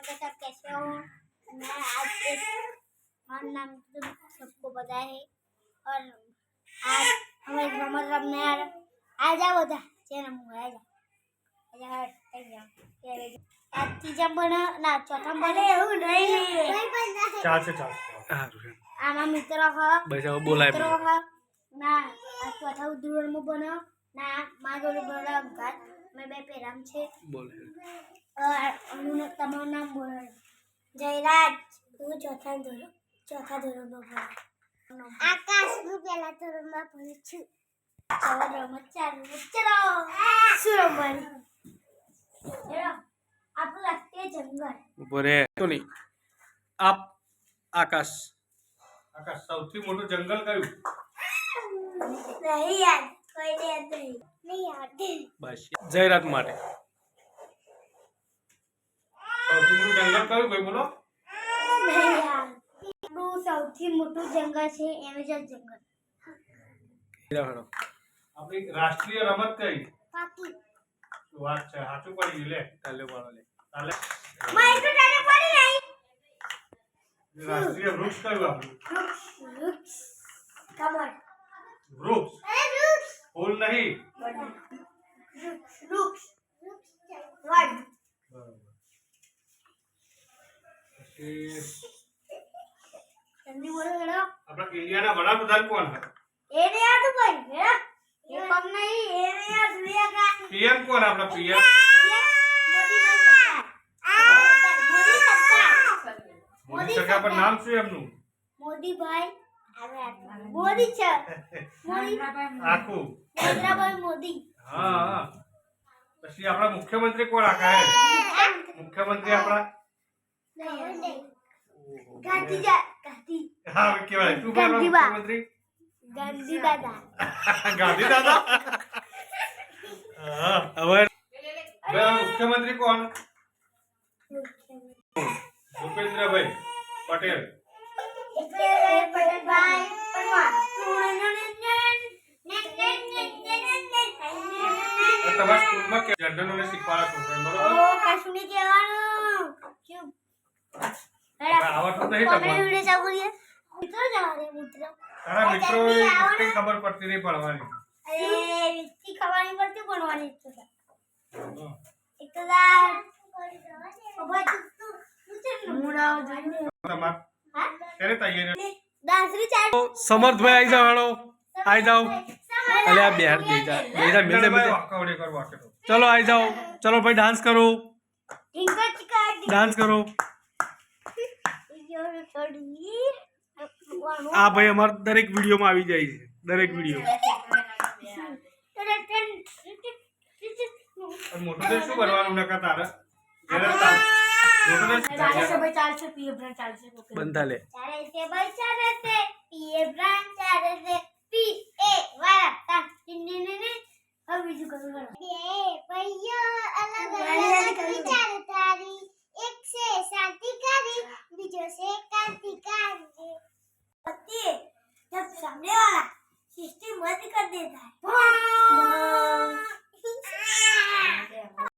के सब कैसे हो मैं आज एक हमारा नाम तुम सबको पता है और आज हम एक रमत रमने आ रहे आ जाओ બધા જેને હું આ જા આ જા થઈ જાઓ ત્યારે આ ત્રીજા બને ના ચોથા બને એવું નહીં ચાલશે ચાલશે સારું આમાં મિત્રો હ બસ હવે બોલાય મિત્રો હ ના આ ચોથા ધોરણમાં બનો ના મારા જોડે બનો ઘાત મેં બે પેરામ છે બોલે અનુને તમારું નામ બોલો જયરાજ હું ચોથા ધોરણ ચોથા ધોરણમાં ભણું આકાશ હું પહેલા ધોરણમાં ભણું છું. ચલો રમત ચાલુ ચલો શું રમવાનું? આપણું રાષ્ટ્રીય જંગલ. બોરે તો નહીં. આપ આકાશ. આકાશ સૌથી મોટું જંગલ કયું? નહીં કોઈને યાદ નહીં. નહીં યાદ. બસ. જાહેરાત માટે. સૌથી મોટું જંગલ કયું? ભાઈ બોલો. આપણું સૌથી મોટું જંગલ છે એમેઝોન જંગલ. હેડો. આપણી રાષ્ટ્રીય રમત કઈ? પાકી વાત છે? સાચું પડી ગયું લે. પાડો લે. ચાલે પડી નહીં રાષ્ટ્રીય વૃક્ષ કયું આપણું વૃક્ષ વૃક્ષ. કમળ વૃક્ષ ફૂલ નહીં વૃક્ષ વૃક્ષ વડ બરોબર પછી જલ્દી બોલો હેડો. આપણા ઇન્ડિયાના વડાપ્રધાન કોણ હતા? એને યાદ કોઈ હેડો. એ કમ નહીં એને યાદ સૂર્યા પીએમ કોણ આપણા પીએમ મોદી સરકાર. પર નામ શું એમનું? મોદી છે. મોદી. આખું. મોદી. હા હા. પછી આપણા મુખ્યમંત્રી કોણ આખા મુખ્યમંત્રી આપણા મુખ્યમંત્રી ગાંધી. દાદા ગાંધી દાદા હા. હવે હવે આ મુખ્યમંત્રી કોણ? ભૂપેન્દ્રભાઈ પટેલ. પટેલભાઈ પરમાર. અને તમારા સ્કૂલમાં જનરલ નોલેજ શીખવાડા છોકરા બરોબર? કશું નહીં કહેવાનું. ચૂપ ભાઈ આઈ જવા તારા મિત્રો ખબર પડતી નહીં અરે પડતી ભણવાની એક તો સમર્થભાઈ હેડો આઈ જાઓ. અલે આ બેહાર દે જા. બે જા મિલે મિલ ચલો આઈ જાઓ. ચલો ભાઈ ડાન્સ કરો. ડાન્સ કરો. આ ભાઈ અમાર દરેક વિડીયોમાં આવી જાય છે. દરેક વીડિયો. મોટો મોટું તો શું કરવાનું નકા તારે? બંધ થાલે ચાલે सामने वाला सिस्टम बंद कर देता है